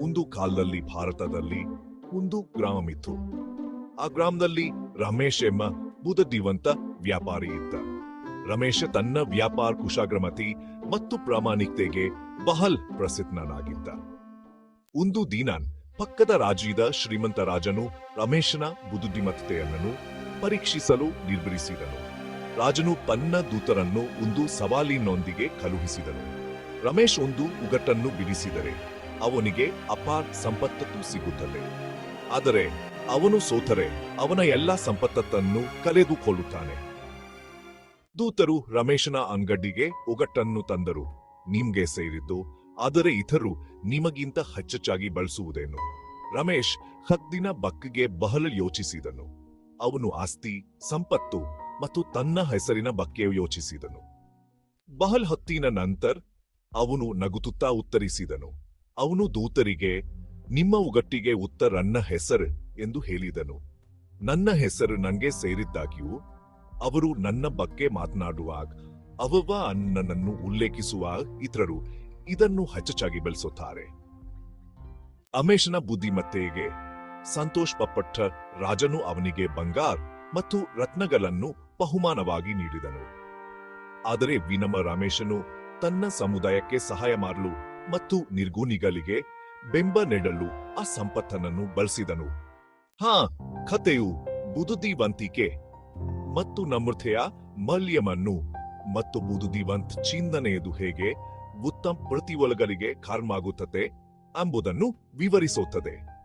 ಒಂದು ಕಾಲದಲ್ಲಿ ಭಾರತದಲ್ಲಿ ಒಂದು ಗ್ರಾಮವಿತ್ತು ಆ ಗ್ರಾಮದಲ್ಲಿ ರಮೇಶ್ ಎಂಬ ಬುದ್ಧಿವಂತ ವ್ಯಾಪಾರಿ ಇದ್ದ. ರಮೇಶ ತನ್ನ ವ್ಯಾಪಾರ ಕುಶಾಗ್ರಮತಿ ಮತ್ತು ಪ್ರಾಮಾಣಿಕತೆಗೆ ಬಹಲ್ ಪ್ರಸಿದ್ಧನಾಗಿದ್ದ. ಒಂದು ದಿನ ಪಕ್ಕದ ರಾಜ್ಯದ ಶ್ರೀಮಂತ ರಾಜನು ರಮೇಶನ ಬುದ್ಧಿಮತ್ತೆಯನ್ನು ಪರೀಕ್ಷಿಸಲು ನಿರ್ಧರಿಸಿದನು. ರಾಜನು ತನ್ನ ದೂತರನ್ನು ಒಂದು ಸವಾಲಿನೊಂದಿಗೆ ಕಳುಹಿಸಿದನು. ರಮೇಶ್ ಒಂದು ಉಗಟನ್ನು ಬಿಡಿಸಿದರೆ ಅವನಿಗೆ ಅಪಾರ ಸಂಪತ್ತತ್ತು ಸಿಗುತ್ತದೆ. ಆದರೆ ಅವನು ಸೋತರೆ ಅವನ ಎಲ್ಲ ಸಂಪತ್ತನ್ನು ಕಲೆದುಕೊಳ್ಳುತ್ತಾನೆ ದೂತರು ರಮೇಶನ ಅಂಗಡಿಗೆ ಒಗಟ್ಟನ್ನು ತಂದರು. ನಿಮ್ಗೆ ಸೇರಿದ್ದು, ಆದರೆ ಇತರು ನಿಮಗಿಂತ ಹೆಚ್ಚಾಗಿ ಬಳಸುವುದೇನು? ರಮೇಶ್ ಹದ್ದಿನ ಬಕ್ಕಿಗೆ ಬಹಳ ಯೋಚಿಸಿದನು. ಅವನು ಆಸ್ತಿ, ಸಂಪತ್ತು ಮತ್ತು ತನ್ನ ಹೆಸರಿನ ಬಕ್ಕೆ ಯೋಚಿಸಿದನು. ಬಹಳ ಹೊತ್ತಿನ ನಂತರ ಅವನು ನಗುತ್ತುತ್ತಾ ಉತ್ತರಿಸಿದನು. ಅವನು ದೂತರಿಗೆ, ನಿಮ್ಮ ಉಗಟ್ಟಿಗೆ ಉತ್ತರನ್ನ ಹೆಸರು ಎಂದು ಹೇಳಿದನು. ನನ್ನ ಹೆಸರು ನನಗೆ ಸೇರಿದ್ದಾಗ್ಯೂ ಅವರು ನನ್ನ ಬಗ್ಗೆ ಮಾತನಾಡುವಾಗ ಅವವ ಅನ್ನನನ್ನು ಉಲ್ಲೇಖಿಸುವಾಗ ಇತರರು ಇದನ್ನು ಹೆಚ್ಚಾಗಿ ಬೆಳೆಸುತ್ತಾರೆ. ಅಮೇಶನ ಬುದ್ಧಿಮತ್ತೆಗೆ ಸಂತೋಷ್ ಪಪ್ಪಟ್ಟ ರಾಜನು ಅವನಿಗೆ ಬಂಗಾರ್ ಮತ್ತು ರತ್ನಗಳನ್ನು ಬಹುಮಾನವಾಗಿ ನೀಡಿದನು. ಆದರೆ ವಿನಮ ರಮೇಶನು ತನ್ನ ಸಮುದಾಯಕ್ಕೆ ಸಹಾಯ ಮಾಡಲು ಮತ್ತು ನಿರ್ಗುಣಿಗಳಿಗೆ ಬೆಂಬ ನೀಡಲು ಆ ಸಂಪತ್ತನನ್ನು ಬಳಸಿದನು. ಹಾ, ಕಥೆಯು ಬುದುದಿವಂತಿಕೆ ಮತ್ತು ನಮ್ರತೆಯ ಮಲ್ಯಮನ್ನು ಮತ್ತು ಬುದುದಿವಂತ್ ಚಿಂತನೆಯದು ಹೇಗೆ ಉತ್ತಮ ಪ್ರತಿಫಲಗಳಿಗೆ ಕಾರಣವಾಗುತ್ತದೆ ಎಂಬುದನ್ನು ವಿವರಿಸುತ್ತದೆ.